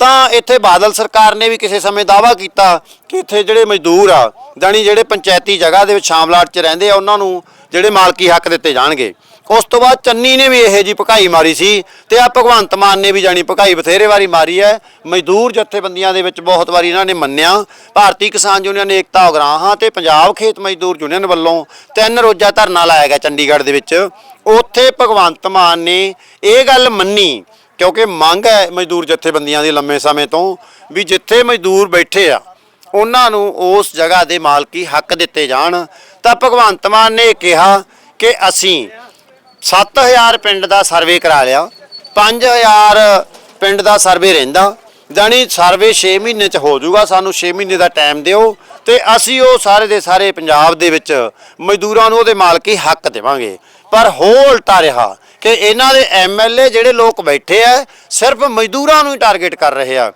ਤਾਂ ਇੱਥੇ ਬਾਦਲ ਸਰਕਾਰ ਨੇ ਵੀ ਕਿਸੇ ਸਮੇਂ ਦਾਵਾ ਕੀਤਾ ਕਿ ਇੱਥੇ ਜਿਹੜੇ ਮਜ਼ਦੂਰ ਆ, ਜਾਣੀ ਜਿਹੜੇ ਪੰਚਾਇਤੀ ਜਗ੍ਹਾ ਦੇ ਵਿੱਚ ਸ਼ਾਮਲਾਟ 'ਚ ਰਹਿੰਦੇ ਆ, ਉਹਨਾਂ ਨੂੰ ਜਿਹੜੇ ਮਾਲਕੀ ਹੱਕ ਦਿੱਤੇ ਜਾਣਗੇ। ਉਸ ਤੋਂ ਬਾਅਦ ਚੰਨੀ ਨੇ ਵੀ ਇਹੋ ਜੀ ਭਕਾਈ ਮਾਰੀ ਸੀ ਤੇ ਆ ਭਗਵੰਤ ਮਾਨ ਨੇ ਵੀ ਜਾਣੀ ਭਕਾਈ ਬਥੇਰੇ ਵਾਰੀ ਮਾਰੀ ਹੈ। ਮਜ਼ਦੂਰ ਜਥੇਬੰਦੀਆਂ ਦੇ ਵਿੱਚ ਬਹੁਤ ਵਾਰੀ ਇਹਨਾਂ ਨੇ ਮੰਨਿਆ। ਭਾਰਤੀ ਕਿਸਾਨ ਯੂਨੀਅਨ ਏਕਤਾ ਉਗਰਾਹਾਂ ਤੇ ਪੰਜਾਬ ਖੇਤ ਮਜ਼ਦੂਰ ਯੂਨੀਅਨ ਵੱਲੋਂ ਤਿੰਨ ਰੋਜ਼ਾ ਧਰਨਾ ਲਾਇਆ ਗਿਆ ਚੰਡੀਗੜ੍ਹ ਦੇ ਵਿੱਚ। ਉੱਥੇ ਭਗਵੰਤ ਮਾਨ ਨੇ ਇਹ ਗੱਲ ਮੰਨੀ ਕਿਉਂਕਿ ਮੰਗ ਹੈ ਮਜ਼ਦੂਰ ਜਥੇਬੰਦੀਆਂ ਦੀ ਲੰਮੇ ਸਮੇਂ ਤੋਂ ਵੀ ਜਿੱਥੇ ਮਜ਼ਦੂਰ ਬੈਠੇ ਆ, ਉਹਨਾਂ ਨੂੰ ਉਸ ਜਗ੍ਹਾ ਦੇ ਮਾਲਕੀ ਹੱਕ ਦਿੱਤੇ ਜਾਣ। ਤਾਂ ਭਗਵੰਤ ਮਾਨ ਨੇ ਕਿਹਾ ਕਿ ਅਸੀਂ 7000 ਪਿੰਡ ਦਾ ਸਰਵੇ ਕਰਾ ਲਿਆ 5000 ਪਿੰਡ ਦਾ ਸਰਵੇ ਰਹਿੰਦਾ, ਜਾਣੀ ਸਰਵੇ 6 ਮਹੀਨੇ ਚ ਹੋ ਜਾਊਗਾ, ਸਾਨੂੰ 6 ਮਹੀਨੇ ਦਾ ਟਾਈਮ ਦਿਓ ਤੇ ਅਸੀਂ ਉਹ ਸਾਰੇ ਦੇ ਸਾਰੇ ਪੰਜਾਬ ਦੇ ਵਿੱਚ ਮਜ਼ਦੂਰਾਂ ਨੂੰ ਉਹਦੇ ਮਾਲਕੀ ਹੱਕ ਦੇਵਾਂਗੇ। ਪਰ ਹੋ ਉਲਟਾ ਰਿਹਾ ਕਿ ਇਹਨਾਂ ਦੇ ਐਮਐਲਏ ਜਿਹੜੇ ਲੋਕ ਬੈਠੇ ਆ ਸਿਰਫ ਮਜ਼ਦੂਰਾਂ ਨੂੰ ਹੀ ਟਾਰਗੇਟ ਕਰ ਰਹੇ ਆ।